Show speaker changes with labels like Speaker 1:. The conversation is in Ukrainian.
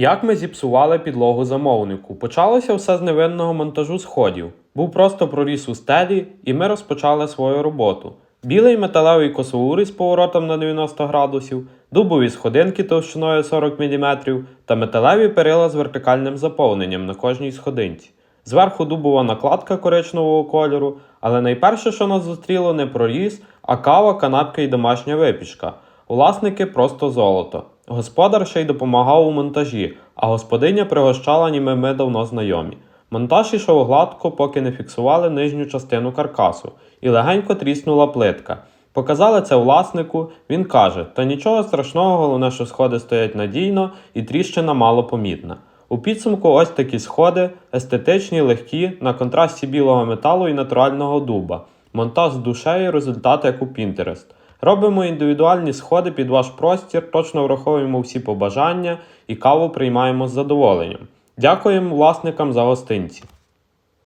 Speaker 1: Як ми зіпсували підлогу замовнику? Почалося все з невинного монтажу сходів. Був просто проріз у стелі, і ми розпочали свою роботу. Білий металевий косоури з поворотом на 90 градусів, дубові сходинки товщиною 40 мм та металеві перила з вертикальним заповненням на кожній сходинці. Зверху дубова накладка коричневого кольору, але найперше, що нас зустріло, не проріз, а кава, канапки і домашня випічка. Власники просто золото. Господар ще й допомагав у монтажі, а господиня пригощала, ніби ми давно знайомі. Монтаж ішов гладко, поки не фіксували нижню частину каркасу, і легенько тріснула плитка. Показали це власнику, він каже: та нічого страшного, головне, що сходи стоять надійно і тріщина мало помітна. У підсумку ось такі сходи, естетичні, легкі, на контрасті білого металу і натурального дуба. Монтаж з душею, результат як у Pinterest. Робимо індивідуальні сходи під ваш простір, точно враховуємо всі побажання і каву приймаємо з задоволенням. Дякуємо власникам за гостинці.